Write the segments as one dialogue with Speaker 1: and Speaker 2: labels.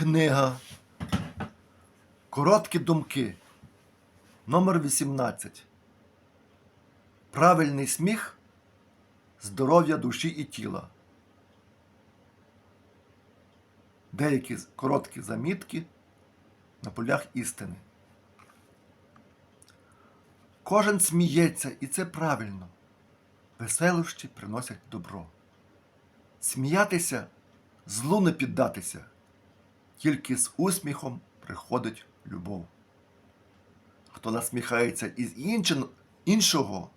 Speaker 1: Книга Короткі думки. Номер 18. Правильний сміх здоров'я душі і тіла. Деякі короткі замітки на полях істини. Кожен сміється, і це правильно. Веселощі приносять добро. Сміятися злу не піддатися. Тільки з усміхом приходить любов. Хто насміхається із іншого,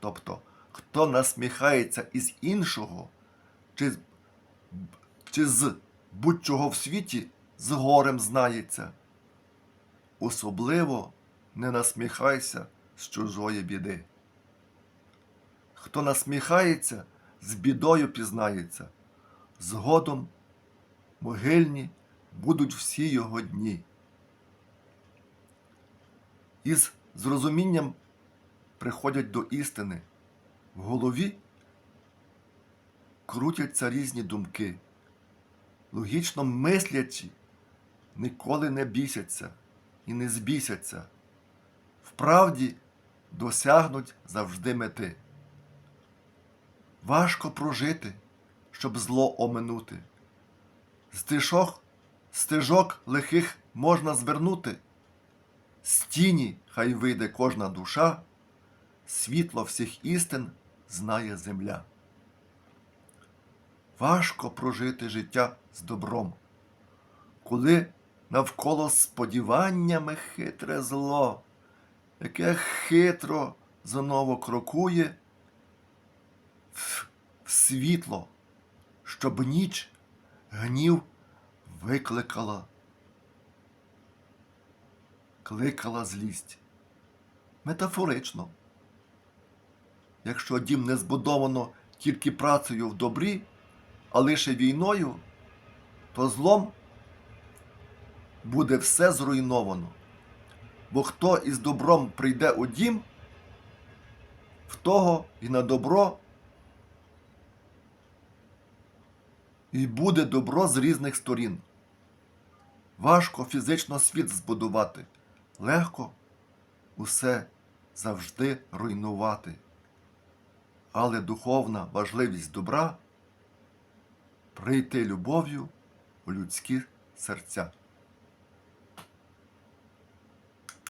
Speaker 1: тобто хто насміхається із іншого, чи, чи з будь-чого в світі з горем знається. Особливо не насміхайся з чужої біди. Хто насміхається, з бідою пізнається, згодом могильні будуть всі його дні. Із зрозумінням приходять до істини. В голові крутяться різні думки. Логічно мислячі ніколи не бісяться і не збісяться. Вправді досягнуть завжди мети. Важко прожити, щоб зло оминути. Стишок, стежок лихих можна звернути. З тіні хай вийде кожна душа, світло всіх істин знає земля. Важко прожити життя з добром, коли навколо сподіваннями хитре зло, яке хитро заново крокує в світло, щоб ніч гнів викликала, кликала злість. Метафорично. Якщо дім не збудовано тільки працею в добрі, а лише війною, то злом буде все зруйновано. Бо хто із добром прийде у дім, в того і на добро і буде добро з різних сторін. Важко фізично світ збудувати, легко усе завжди руйнувати. Але духовна важливість добра прийти любов'ю у людські серця.